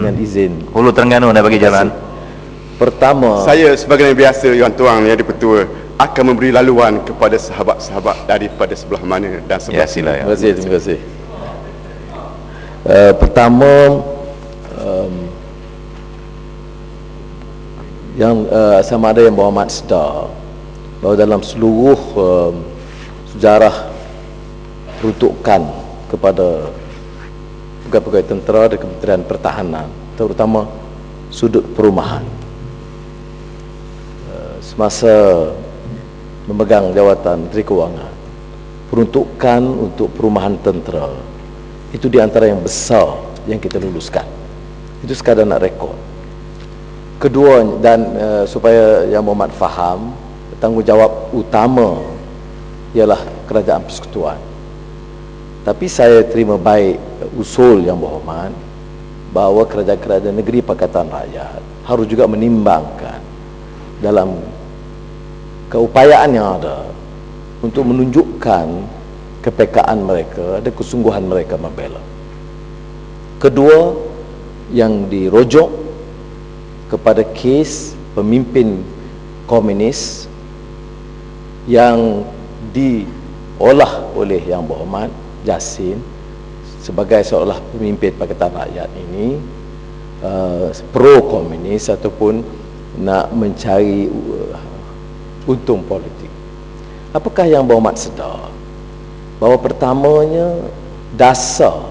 dengan izin Hulu Terengganu nak bagi jalan. pertama Saya sebagai yang biasa Yuan Tuan yang dipertua akan memberi laluan kepada sahabat-sahabat daripada sebelah mana dan Ya sebelah sila ya. Terima kasih, terima kasih. Uh, pertama um, yang uh, sama ada yang Muhammad sedar bahawa dalam seluruh um, sejarah peruntukan kepada pegawai-pegawai tentera dan Kementerian Pertahanan terutama sudut perumahan. Uh, semasa memegang jawatan Menteri Kewangan peruntukan untuk perumahan tentera itu di antara yang besar yang kita luluskan. Itu sekadar nak rekod. Kedua dan uh, supaya yang Muhammad faham tanggungjawab utama ialah kerajaan persekutuan tapi saya terima baik usul yang berhormat bahawa kerajaan-kerajaan negeri Pakatan Rakyat harus juga menimbangkan dalam keupayaan yang ada untuk menunjukkan kepekaan mereka dan kesungguhan mereka membela. Kedua yang dirujuk kepada kes pemimpin komunis yang diolah oleh yang berhormat Jasin sebagai seolah pemimpin Pakatan Rakyat ini uh, pro komunis ataupun nak mencari uh, untung politik. Apakah yang berhormat sedar? Bahawa pertamanya dasar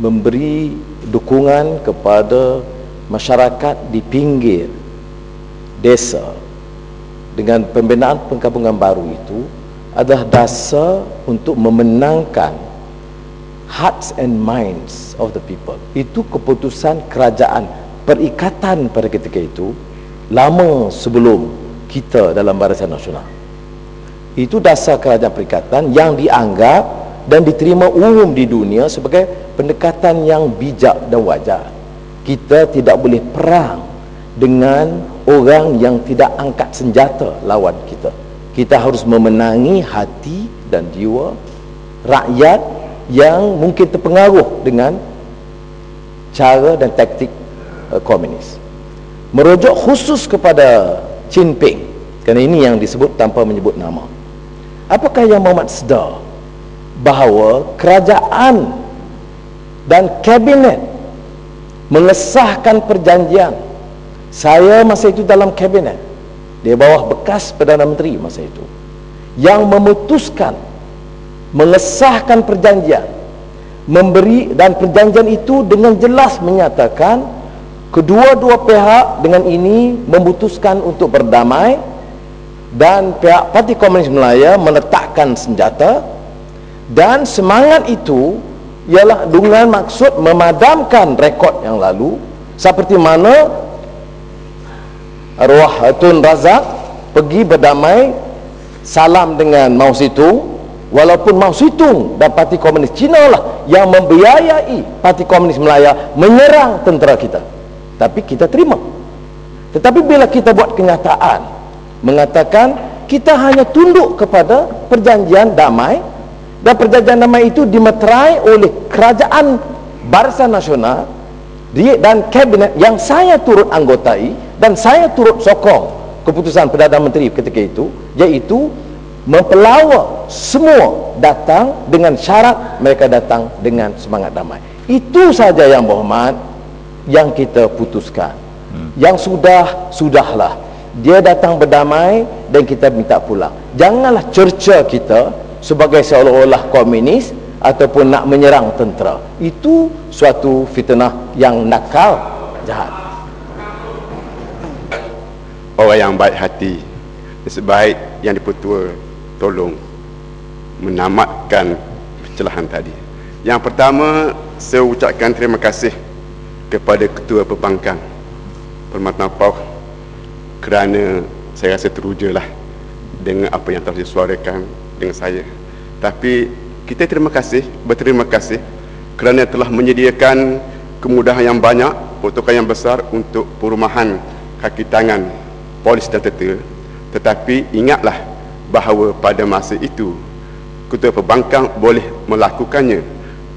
memberi dukungan kepada masyarakat di pinggir desa dengan pembinaan penggabungan baru itu adalah dasar untuk memenangkan hearts and minds of the people. Itu keputusan kerajaan perikatan pada ketika itu lama sebelum kita dalam Barisan Nasional. Itu dasar kerajaan perikatan yang dianggap dan diterima umum di dunia sebagai pendekatan yang bijak dan wajar. Kita tidak boleh perang dengan orang yang tidak angkat senjata lawan kita. Kita harus memenangi hati dan jiwa rakyat yang mungkin terpengaruh dengan cara dan taktik uh, komunis. Merujuk khusus kepada Jinping kerana ini yang disebut tanpa menyebut nama. Apakah yang Muhammad sedar bahawa kerajaan dan kabinet mengesahkan perjanjian saya masa itu dalam kabinet di bawah bekas Perdana Menteri masa itu yang memutuskan mengesahkan perjanjian memberi dan perjanjian itu dengan jelas menyatakan kedua-dua pihak dengan ini memutuskan untuk berdamai dan pihak Parti Komunis Melaya meletakkan senjata dan semangat itu ialah dengan maksud memadamkan rekod yang lalu seperti mana arwah Tun Razak pergi berdamai salam dengan Mao Zedong walaupun Mao Zedong dan Parti Komunis Cina lah yang membiayai Parti Komunis Melaya menyerang tentera kita. Tapi kita terima. Tetapi bila kita buat kenyataan mengatakan kita hanya tunduk kepada perjanjian damai dan perjanjian damai itu dimeterai oleh kerajaan Barisan Nasional dan kabinet yang saya turut anggotai dan saya turut sokong keputusan Perdana Menteri ketika itu iaitu mempelawa semua datang dengan syarat mereka datang dengan semangat damai. Itu saja yang berhormat yang kita putuskan. Hmm. yang sudah sudahlah. Dia datang berdamai dan kita minta pulang. Janganlah cerca kita sebagai seolah-olah komunis ataupun nak menyerang tentera. Itu suatu fitnah yang nakal jahat. Orang yang baik hati sebaik yang dipertua tolong menamatkan pencelahan tadi. Yang pertama saya ucapkan terima kasih kepada ketua perbankan Permata Pau kerana saya rasa teruja lah dengan apa yang telah disuarakan dengan saya. Tapi kita terima kasih berterima kasih kerana telah menyediakan kemudahan yang banyak untuk yang besar untuk perumahan kaki tangan polis dan tentera tetapi ingatlah bahawa pada masa itu ketua perbankan boleh melakukannya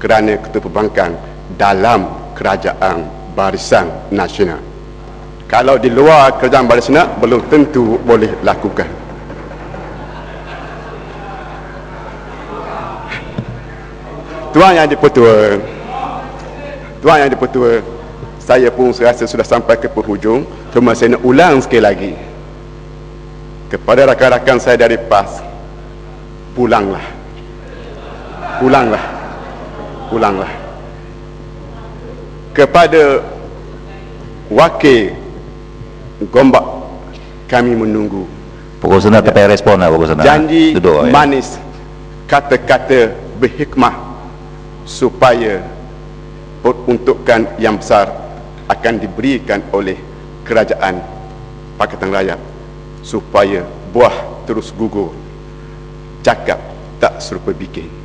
kerana ketua perbankan dalam kerajaan barisan nasional. Kalau di luar kerajaan barisan nasional belum tentu boleh lakukan. Tuan yang dipertua, Tuan yang dipertua, saya pun serasa sudah sampai ke penghujung, cuma saya nak ulang sekali lagi. Kepada rakan-rakan saya dari PAS, pulanglah. Pulanglah. Pulanglah. Kepada wakil Gombak kami menunggu Pokok sana tak payah respon lah pokok sana. janji Duduk, ya. manis kata-kata berhikmah supaya peruntukan yang besar akan diberikan oleh kerajaan Pakatan Rakyat supaya buah terus gugur. Cakap tak serupa bikin